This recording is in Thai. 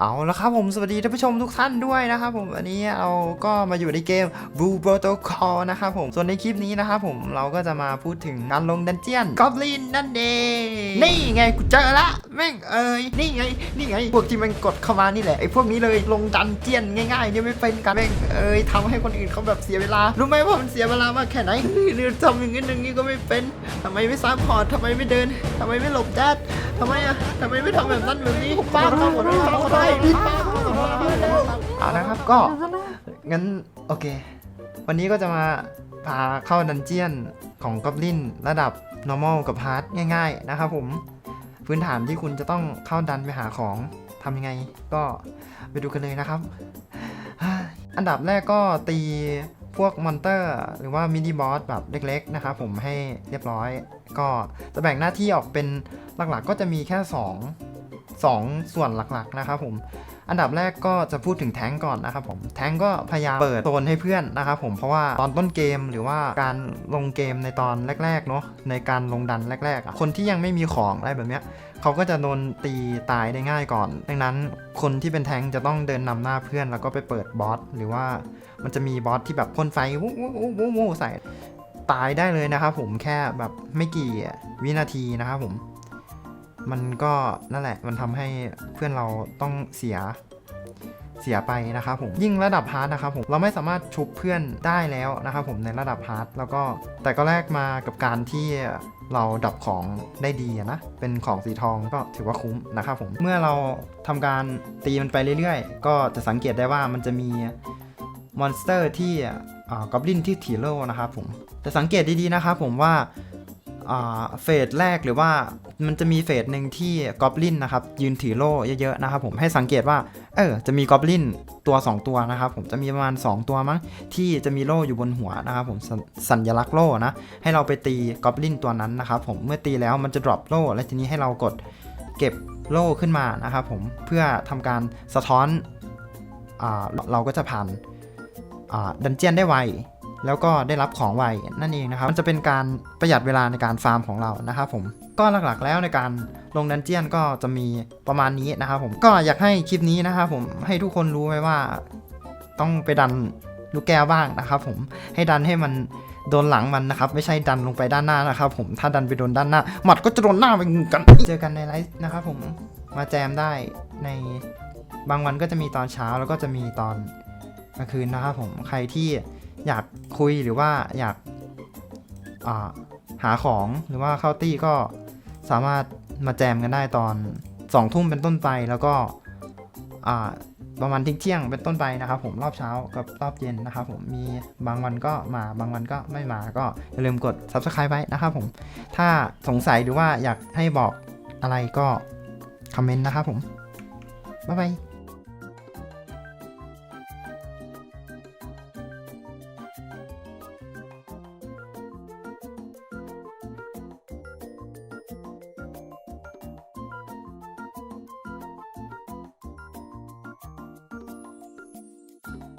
เอาละครับผมสวัสดีท่านผู้ชมทุกท่านด้วยนะครับผมอันนี้เราก็มาอยู่ในเกม Blue Protocol นะครับผมส่วนในคลิปนี้นะครับผมเราก็จะมาพูดถึงการลงดันเจียนกอบลินนั่นเองนี่ไงกูเจอละแม่งเอ้ยนี่ไงนี่ไงพวกที่มันกดเข้ามานี่แหละไอ้พวกนี้เลยลงดันเจียนง่ายๆเนี่ยไม่เป็นกันแม่งเอ้ยทำให้คนอื่นเขาแบบเสียเวลารู้ไหมว่ามันเสียเวลามากแค่ไหนหรือทำอย่างนี้อย่งนี้ก็ไม่เป็นทำไมไม่ซัพพอร์ตทำไมไม่เดินทำไมไม่หลบแดด ทำไมอะทำไมไม่ทำแบบนั้นแบบนี้ป้าทำหมดเลยทำหมดเลยป้าเอาละครับก็งั้นโอเค วันนี้ก็จะมาพาเข้าดันเจียนของกอบลินระดับ normal กับ hard ง่าย ๆ นะครับผมพื้นฐานที่คุณจะต้องเข้าดันไปหาของทำยังไง ก็ไปดูกันเลยนะครับ อันดับแรกก็ตี พวกมอนเตอร์หรือว่ามินิบอสแบบเล็กๆนะครับผมให้เรียบร้อย ก็จะแบ่งหน้าที่ออกเป็นหลักๆ ก็จะมีแค่ 2 2 ส่วนหลักๆนะครับผมอันดับแรกก็จะพูดถึงแท้งก่อนนะครับผมแท้งก็พยายามเปิดโซนให้เพื่อนนะครับผมเพราะว่าตอนต้นเกมหรือว่าการลงเกมในตอนแรกๆเนาะในการลงดันแรกๆคนที่ยังไม่มีของอะไรแบบเนี้ย เขาก็จะโดนตีตายได้ง่ายก่อน ดังนั้นคนที่เป็นแทงจะต้องเดินนำหน้าเพื่อนแล้วก็ไปเปิดบอสหรือว่ามันจะมีบอสที่แบบพ่นไฟวู้วู้วู้วู้วู้ใส่ตายได้เลยนะครับผมแค่แบบไม่กี่วินาทีนะครับผม มันก็นั่นแหละมันทำให้เพื่อนเราต้องเสีย เสียไปนะครับผมยิ่งระดับฮาร์ดนะครับผมเราไม่สามารถชุบเพื่อนได้แล้วนะครับผมในระดับฮาร์ดแล้วก็แต่ก็แลกมากับการที่เราดับของได้ดีนะเป็นของสีทองก็ถือว่าคุ้มนะครับผมเมื่อเราทำการตีมันไปเรื่อยๆ ก็จะสังเกตได้ว่ามันจะมีมอนสเตอร์ที่กอบลินที่ถีโร่นะครับผมจะสังเกตดีๆนะครับผมว่า เฟสแรกหรือว่ามันจะมีเฟสหนึ่งที่กอบลินนะครับยืนถือโล่เยอะๆนะครับผมให้สังเกตว่าเออจะมีกอบลินตัว 2 ตัวนะครับผมจะมีประมาณ 2 ตัวมั้งที่จะมีโล่อยู่บนหัวนะครับผมสสัญลักษณ์โล่นะให้เราไปตีกอบลินตัวนั้นนะครับผมเมื่อตีแล้วมันจะ drop โล่และทีนี้ให้เรากดเก็บโล่ขึ้นมานะครับผมเพื่อทำการสะท้อนอเราก็จะผ่านดันเจียนได้ไว แล้วก็ได้รับของไวนั่นเองนะครับ มันจะเป็นการประหยัดเวลาในการฟาร์มของเรานะครับผมก็หลักๆแล้วในการลงดันเจียนก็จะมีประมาณนี้นะครับผมก็อยากให้คลิปนี้นะครับผมให้ทุกคนรู้ไว้ว่าต้องไปดันลูกแก้วบ้างนะครับผมให้ดันให้มันโดนหลังมันนะครับ ไม่ใช่ดันลงไปด้านหน้านะครับผมถ้าดันไปโดนด้านหน้า หมัดก็จะโดนหน้าไปกันเจอกันในไลฟ์นะครับผมมาแจมได้ในบางวันก็จะมีตอนเช้าแล้วก็จะมีตอนกลางคืนนะครับผมใครที่ อยากคุยหรือว่าอยากาหาของหรือว่าเข้าตี้ก็สามารถมาแจมกันได้ตอน2องทุ่มเป็นต้นไปแล้วก็ประมาณทิ้งเที่ยงเป็นต้นไปนะครับ ผมรอบเช้ากับรอบเย็นนะครับ ผมมีบางวันก็มาบางวันก็ไม่มาก็อย่าลืมกด subscribe ไว้นะครับผมถ้าสงสัยหรือว่าอยากให้บอกอะไรก็คอมเมนต์นะครับผมบ๊ายบาย